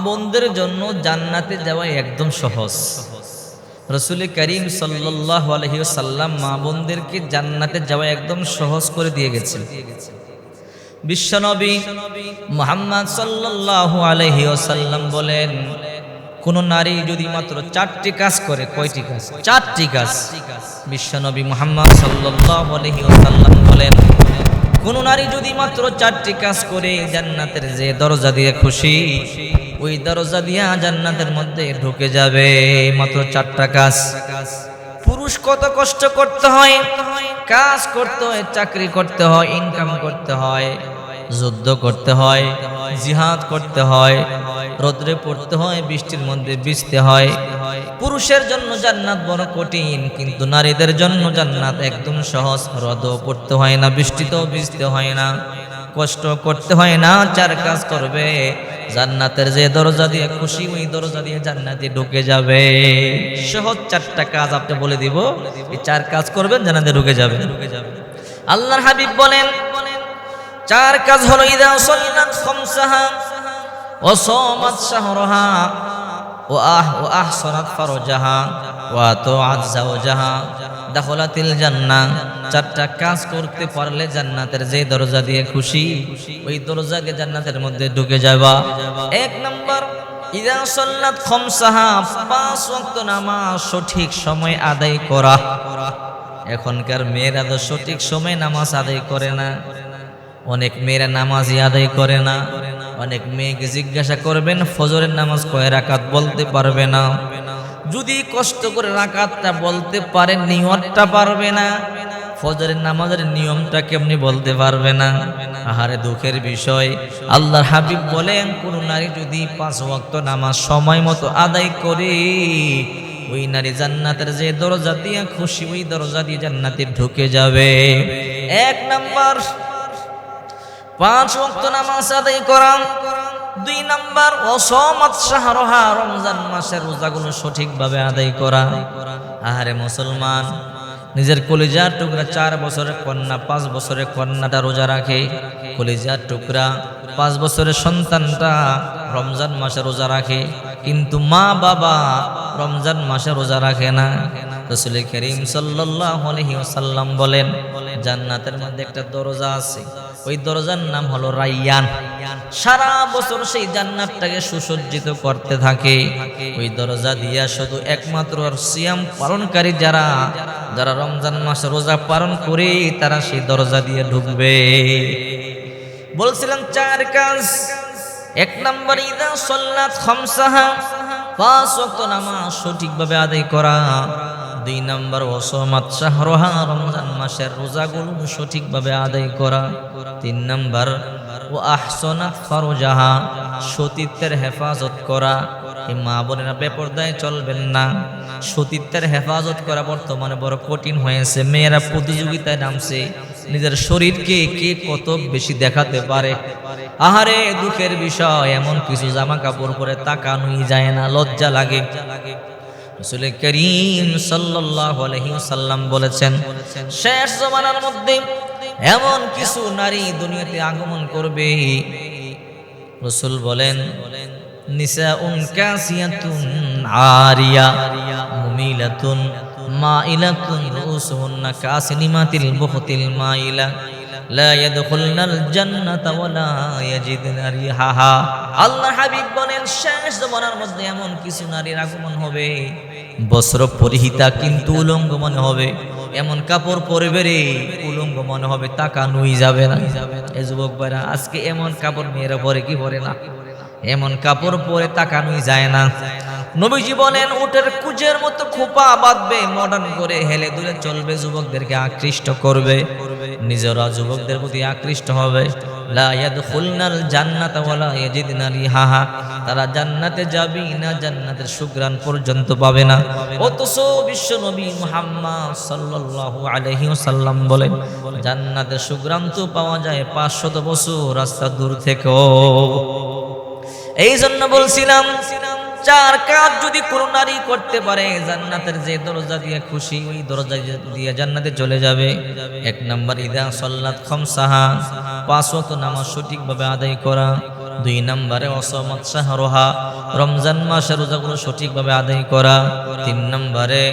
বোনদের জন্য জান্নাতে যাওয়া একদম সহজ। রসুল করিম সাল্লাহ আলহিসাল্লাম মা বোনদেরকে জান্নাতে যাওয়া একদম সহজ করে দিয়ে গেছেন। বিশ্বনবী মোহাম্মদ সাল্লাহ আলহি ওসাল্লাম বলেন, কোন নারী যদি মাত্র চারটি কাজ করে, কয়টি কাজ? চারটি কাজ। বিশ্বনবী মোহাম্মদ সাল্লাহ আলহি ওসাল্লাম বলেন, কোন নারী যদি মাত্র চারটি কাজ করে, জান্নাতের যে দরজা দিয়ে খুশি ওই দরজা দিয়া জান্নাতের মধ্যে ঢুকে যাবে মাত্র চারটা কাজ। পুরুষ কত কষ্ট করতে হয়, কাজ করতে হয়, চাকরি করতে হয় ইনকাম করতে হয়, যুদ্ধ করতে হয়, জিহাদ করতে হয়, রোদ্রে পড়তে হয়, বৃষ্টির মধ্যে ভিজতে হয়। পুরুষের জন্য জান্নাত বড় কঠিন, কিন্তু নারীদের জন্য জান্নাত একদম সহজ। রদ পড়তে হয় না, বৃষ্টিতেও ভিজতে হয় না, কষ্ট করতে হয় না, চার কাজ করবে। জান্নাতের যে দরজা দিয়ে খুশি, ওই দরজা দিয়ে জান্নাতে ঢুকে যাবে। সহজ চারটা কাজ আপনি বলে দিব। এই চার কাজ করবেন, জান্নাতে ঢুকে যাবে আল্লাহর হাবিব বলেন, চার কাজ হলো, ইদা সল্লাত খামসাহা ও সামাত শাহরাহা। চারটা কাজ করতে পারলে জান্নাতের যে দরজা দিয়ে খুশি, ওই দরজা দিয়ে জান্নাতের মধ্যে ঢুকে যাবা। এক নাম্বার নামাজ সঠিক সময় আদায় করা। এখনকার মেয়েরা তো সঠিক সময় নামাজ আদায় করে না। অনেক মেয়েরা নামাজই আদায় করে না। অনেক মেয়েকে জিজ্ঞাসা করবেন, ফজরের নামাজ কয় রাকাত বলতে পারবে না। যদি কষ্ট করে রাকাতটা বলতে পারেন নিয়তটা পারবে না। ফজরের নামাজের নিয়মটা কেমনি বলতে পারবে না। আহারে দুঃখের বিষয়। আল্লাহর হাবিব বলেন, কোন নারী যদি পাঁচ ওয়াক্ত নামাজ সময় মতো আদায় করে, ওই নারী জান্নাতের যে দরজা দিয়ে খুশি, ওই দরজা দিয়ে জান্নাতে ঢুকে যাবে। এক নাম্বার পাঁচ ওয়াক্ত নামাজ আদায় করা দুই নাম্বার, অসমাত শাহরহা রমজান মাসের রোজাগুলো সঠিকভাবে আদায় করা আহারে মুসলমান, নিজের কলিজার টুকরা চার বছরের কন্যা, পাঁচ বছরের কন্যাটা রোজা রাখে। কলিজার টুকরা পাঁচ বছরের সন্তানটা রমজান মাসে রোজা রাখে। কিন্তু মা বাবা রমজান মাসে রোজা রাখে না। রসুল করিম সাল্লাল্লাহু আলাইহি ওয়াসাল্লাম বলেন, জান্নাতের মধ্যে একটা দরজা আছে। ওই দরজার নাম হলো রাইয়ান। সারা বছর সেই জান্নাতটাকে সুসজ্জিত করতে থাকে। ওই দরজা দিয়া শুধু একমাত্র আর সিয়াম পালনকারী যারা যারা রমজান মাসে রোজা পালন করে, তারা সেই দরজা দিয়ে ঢুকবে। বলছিলাম চার কাজ। এক নম্বর, ইদা সল্লাত খামসাহা পাঁচ ওয়াক্ত নামাজ সঠিকভাবে আদায় করা। দুই নম্বর ওসমাত শাহরোহা রমজান মাসের রোজাগুলো সঠিকভাবে আদায় করা। তিন নম্বর, ও আহসনাত ফরজাহা, সতীত্বের হেফাজত করা। এই মা বোনেরা বেপরদায় চলবেন না। সতীত্বের হেফাজত করা বর্তমানে বড় কঠিন হয়েছে। মেয়েরা প্রতিযোগিতায় নামছে। নিজের শরীরকে কে কত বেশি দেখাতে পারে? আহারে, দুঃখের বিষয়, এমন কিছু জামা কাপড় পরে তাকানোই যায় না, লজ্জা লাগে। রসুল করিম সাল্লাম বলেছেন, শেষ জমানার মধ্যে এমন কিছু নারী দুনিয়াতে আগমন করবে। রসুল বলেন, নিসাউন কাসিয়াতুন আরিয়া, মুমিলাতুন মাইলাতুন রুসুহুন্না কাসিনিমাতিল বুখতিল মাইলা, লা ইয়াদখুলনাল জান্নাতা ওয়ালা ইয়াজিদনা রিহাহা। আল্লাহ হাবিব বলেন, শেষ জমানার মধ্যে এমন কিছু নারীর আগমন হবে। বস্ত্র পরিহিতা কিন্তু উলঙ্গ মনে হবে। এমন কাপড় পরবে রে, উলঙ্গ মনে হবে, টাকা নুই যাবে না। এই যুবক ভাইরা, আজকে এমন কাপড় মেয়েরা পরে কি পরে না? এমন কাপড় পরে তাকানোই যায় না। নবীজি বলেন উটের কুজের মতো খোপা বাঁধবে মডার্ন করে হেলে দুলে চলবে, যুবকদেরকে আকৃষ্ট করবে। নিজেরা যুবকদের প্রতি আকৃষ্ট হবে। লা ইয়াদখুলনাল ওয়ালা ইয়াজিদনা রিহাহা। তারা জান্নাতে না, জান্নাতের সুগ্রাণ পর্যন্ত পাবে না। অথচ বিশ্ব নবী সাল্লাল্লাহু বলেন, জান্নাতের সুগ্রাণ তো পাওয়া যায় 500 বছর, রাস্তা দূর থেকেও। এই জন্য বলছিলাম চার কাজ যদি কোনো নারী করতে পারে, জান্নাতের যে দরজা দিয়ে খুশি, ওই দরজা দিয়ে জান্নাতে চলে যাবে। এক নম্বর, ইদা সল্লাত খমসাহা পাঁচ নামাজ সঠিকভাবে আদায় করা। দুই নম্বরে অসমত শাহরোহা, রমজান মাসের রোজাগুলো সঠিকভাবে আদায় করা। তিন নম্বরে,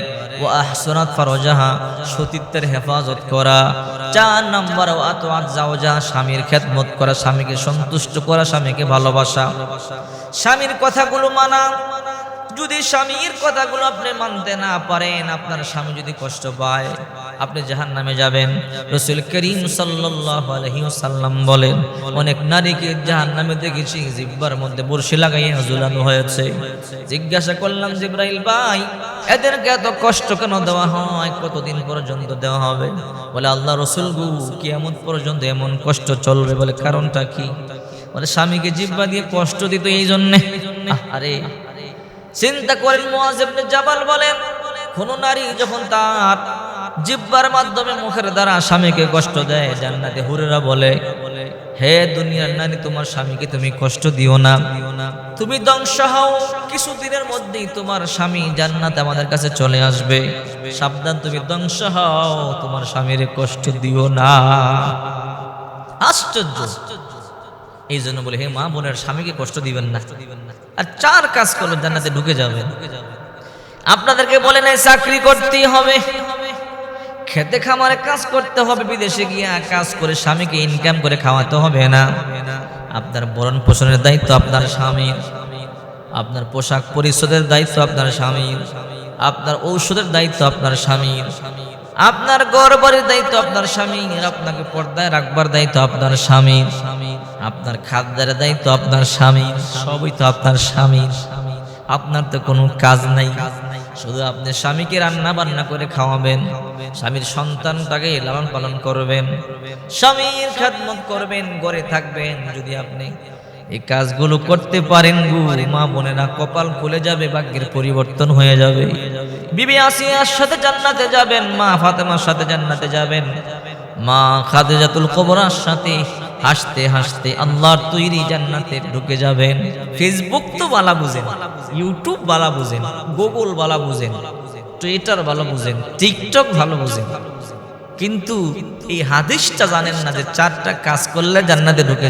ও আহসনাত ফারজাহা, সতীত্বের হেফাজত করা। চার নম্বর, ও আত যাও যা স্বামীর খেদমত করা, স্বামীকে সন্তুষ্ট করা, স্বামীকে ভালোবাসা। স্বামীর কথাগুলো মানা। যদি স্বামীর কথাগুলো আপনি মানতে না পারেন, আপনার স্বামী যদি কষ্ট পায় আপনি জাহান নামে যাবেন। রসুল করিম সাল্লাম বলেন, অনেক নারীকে জাহান নামে দেখেছি, জিব্বার মধ্যে বর্ষি লাগাইয়া ঝুলানো হয়েছে। জিজ্ঞাসা করলাম, জিব্রাইল ভাই, এদেরকে এত কষ্ট কেন দেওয়া হয়? কতদিন পর্যন্ত দেওয়া হবে? বলে, আল্লাহ রসুল গু কেমন পর্যন্ত এমন কষ্ট চলবে বলে কারণটা কি? বলে, স্বামীকে জিব্বা দিয়ে কষ্ট দিত এই জন্যে। আরে, চিন্তা করেন মুআজিবনে জাবাল বলেন, কোন নারী যখন তার জিব্বার মাধ্যমে মুখের দ্বারা স্বামীকে কষ্ট দেয়, জান্নাতে হুরেরা বলে, হে দুনিয়ার নারী তোমার স্বামীকে তুমি কষ্ট দিও না। তুমি ধ্বংস হও। কিছুদিনের মধ্যেই তোমার স্বামী জান্নাত আমাদের কাছে চলে আসবে। সাবধান, তুমি ধ্বংস হও। তোমার স্বামীর কষ্ট দিও না। আশ্চর্য। এই জন্য বলে, হে মা বোনের স্বামীকে কষ্ট দিবেন না। আর চার কাজ করলে জান্নাতে ঢুকে যাবেন। আপনাদেরকে বলে নাই, চাকরি করতেই হবে। খেতে খামারে কাজ করতে হবে, বিদেশে গিয়া কাজ করে স্বামীকে ইনকাম করে খাওয়াতে হবে না। আপনার বরণ পোষণের দায়িত্ব আপনার স্বামীর আপনার পোশাক পরিচ্ছদের দায়িত্ব আপনার স্বামীর আপনার ঔষধের দায়িত্ব আপনার স্বামীর আপনার গর্বের দায়িত্ব আপনার স্বামীর আপনাকে পর্দায় রাখবার দায়িত্ব আপনার স্বামীর আপনার খাদ্যের দায়িত্ব আপনার স্বামীর সবই তো আপনার স্বামীর আপনার তো কোনো কাজ নাই। শুধু আপনি স্বামীকে রান্না বান্না করে খাওয়াবেন, স্বামীর সন্তানটাকে লালন পালন করবেন, স্বামীর খাদমত করবেন, গড়ে থাকবেন। যদি আপনি এই কাজগুলো করতে পারেন মা বোনেরা, কপাল খুলে যাবে, ভাগ্যের পরিবর্তন হয়ে যাবে। বিবি আসিয়ার সাথে জান্নাতে যাবেন, মা ফাতেমার সাথে জান্নাতে যাবেন। মা খাদিজাতুল কবরার সাথে হাসতে হাসতে আল্লাহর তৈরি জান্নাতে ঢুকে যাবেন। ফেসবুক তো বালা বুঝেন ইউটিউব বালা বুঝেন গুগল বালা বুঝেন টুইটার ভালো বুঝেন টিকটক ভালো বুঝেন। কিন্তু এই হাদিসটা জানেন না যে চারটা কাজ করলে জান্নাতে ঢুকে